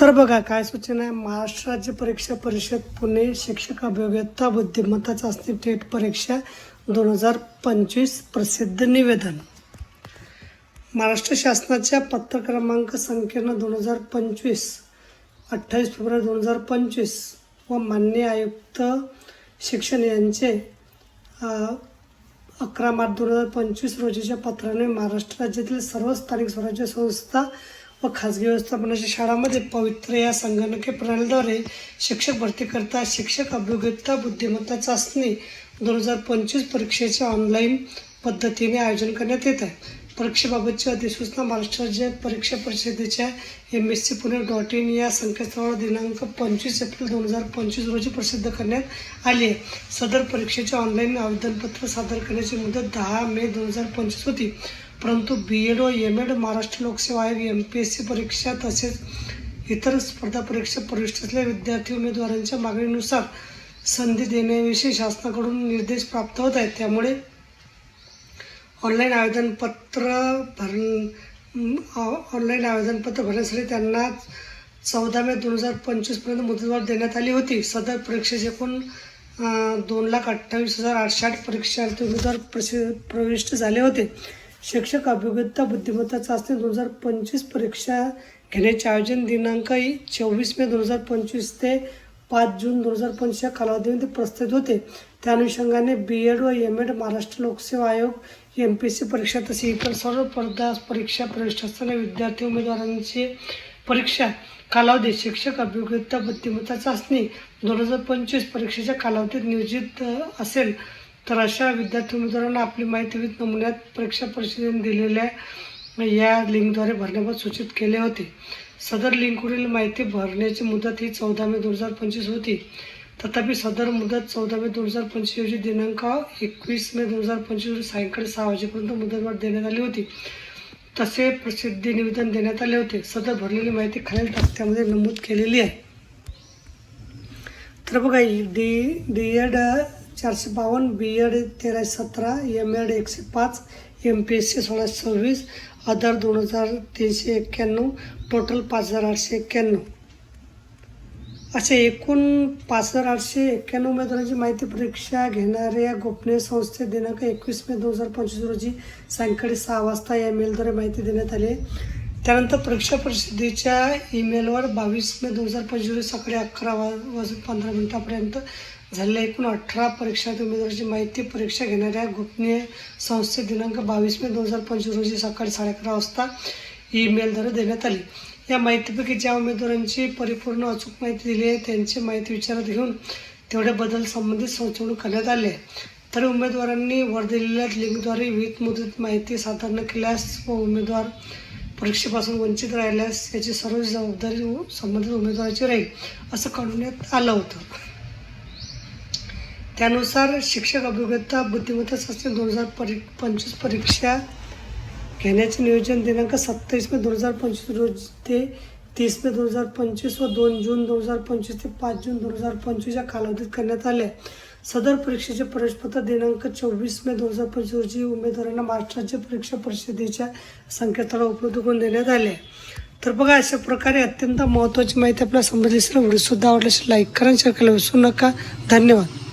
तर बघा काय सूचना आहे? महाराष्ट्र राज्य परीक्षा परिषद पुणे शिक्षक अभियोग्यता बुद्धिमत्ता चाचणी टेट परीक्षा दोन हजार पंचवीस प्रसिद्ध निवेदन. महाराष्ट्र शासनाच्या पत्र क्रमांक संख्येनं दोन हजार पंचवीस अठ्ठावीस फेब्रुवारी दोन हजार पंचवीस व मान्य आयुक्त शिक्षण यांचे अकरा मार्च दोन हजार पंचवीस रोजीच्या पत्राने महाराष्ट्र राज्यातील सर्व स्थानिक स्वराज्य संस्था व खाजगी व्यवस्थापनाच्या शाळांमध्ये पवित्र या संगणकीय प्रणालीद्वारे शिक्षक भरतीकरता शिक्षक अभियोग्यता बुद्धिमत्ता चाचणी दोन हजार पंचवीस परीक्षेचे ऑनलाईन पद्धतीने आयोजन करण्यात येत आहे. परीक्षेबाबतची अधिसूचना महाराष्ट्र राज्य परीक्षा परिषदेच्या M S C Pune dot in या संकेतस्थळावर दिनांक पंचवीस एप्रिल दोन हजार पंचवीस रोजी प्रसिद्ध करण्यात आली आहे. सदर परीक्षेचे ऑनलाईन आवेदनपत्र सादर करण्याची मुदत दहा मे दोन हजार पंचवीस होती. परंतु बी एड व एम एड महाराष्ट्र लोकसेवा आयोग एम पी एस सी परीक्षा तसेच इतर स्पर्धा परीक्षा प्रविष्ट असलेल्या विद्यार्थी उमेदवारांच्या मागणीनुसार संधी देण्याविषयी शासनाकडून निर्देश प्राप्त होत आहेत. त्यामुळे ऑनलाईन आवेदनपत्र भर ऑनलाईन आवेदनपत्र भरण्यासाठी त्यांना चौदा मे दोन हजार पंचवीसपर्यंत मुदतवाढ देण्यात आली होती. सदर परीक्षेचे एकूण दोन लाख अठ्ठावीस हजार आठशे आठ परीक्षार्थी उमेदवार प्रसि प्रविष्ट झाले होते. शिक्षक अभियोग्यता बुद्धिमत्ता चाचणी दोन हजार पंचवीस परीक्षा घेण्याचे आयोजन दिनांक चोवीस मे दोन हजार पंचवीस ते पाच जून दोन हजार पंचवीस या कालावधीमध्ये प्रस्तावित होते. त्या अनुषंगाने बी एड व एम एड महाराष्ट्र लोकसेवा आयोग एम पी एस सी परीक्षा तसे इतर सर्व स्पर्धा परीक्षा प्रविष्ट विद्यार्थी उमेदवारांची परीक्षा कालावधी शिक्षक अभियोग्यता बुद्धिमत्ता चाचणी दोन हजार पंचवीस परीक्षेच्या कालावधीत नियोजित असेल. तर अशा विद्यार्थी उमेदवारांना आपली माहिती विविध नमुन्यात परीक्षा परिषदेने दिलेल्या या लिंकद्वारे भरण्याबाबत सूचित केले होते. सदर लिंकवरील माहिती भरण्याची मुदत ही चौदा मे दोन हजार पंचवीस होती. तथापि सदर मुदत चौदा मे दोन हजार पंचवीस रोजी दिनांक एकवीस मे दोन हजार पंचवीस रोजी सायंकाळी सहा वाजेपर्यंत मुदतवाढ देण्यात आली होती. तसे प्रसिद्धी निवेदन देण्यात आले होते. सदर भरलेली माहिती खालील तक्त्यामध्ये नमूद केलेली आहे. तर बघा डी डी एड चारशे बावन्न बी एड तेराशे सतरा एम एड एकशे पाच एम पी एस सी सोळाशे सव्वीस आधार दोन हजार तीनशे एक्क्याण्णव टोटल पाच हजार आठशे एक्क्याण्णव असे एकूण पाच हजार आठशे एक्क्याण्णव उमेदवारांची माहिती परीक्षा घेणाऱ्या गोपनीय संस्थेत दिनांक एकवीस मे दोन हजार पंचवीस रोजी सायंकाळी सहा वाजता या मेलद्वारे माहिती देण्यात आली आहे. त्यानंतर परीक्षा परिषदेच्या ईमेलवर बावीस मे दोन हजार पंचवीस रोजी सकाळी अकरा वाज वाजून पंधरा मिनिटापर्यंत झालेल्या एकूण अठरा परीक्षार्थी उमेदवारांची माहिती परीक्षा घेणाऱ्या गोपनीय संस्थेत दिनांक बावीस मे दोन हजार पंचवीस रोजी सकाळी साडे अकरा वाजता ईमेलद्वारे देण्यात आली. या माहितीपैकी ज्या उमेदवारांची परिपूर्ण अचूक माहिती दिली आहे त्यांची माहिती विचारात घेऊन तेवढे बदल संबंधित संशोधन करण्यात आले आहे. उमेदवारांनी वर दिलेल्या लिंकद्वारे विविध मुदत माहिती सादर न केल्यास व उमेदवार परीक्षेपासून वंचित राहिल्यास याची सर्व जबाबदारी संबंधित उमेदवाराची राहील असं कळवण्यात आलं होतं. त्यानुसार शिक्षक अभियोग्यता बुद्धिमत्ता चाचणी दोन हजार परी पंचवीस परीक्षा घेण्याचे नियोजन दिनांक सत्तावीस मे दोन हजार पंचवीस रोज ते तीस मे दोन हजार पंचवीस व दोन जून दोन हजार पंचवीस ते पाच जून दोन हजार पंचवीस या कालावधीत करण्यात आले. सदर परीक्षेचे प्रवेशपत्र दिनांक चोवीस मे दोन हजार पंचवीस रोजी उमेदवारांना महाराष्ट्र राज्य परीक्षा परिषदेच्या संकेतस्थळावर उपलब्ध करून देण्यात आले. तर बघा अशा प्रकारे अत्यंत महत्त्वाची माहिती आपल्याला समजली असेल. व्हिडिओसुद्धा आवडल्यास लाईक करा शेअर करायला विसरू नका. धन्यवाद.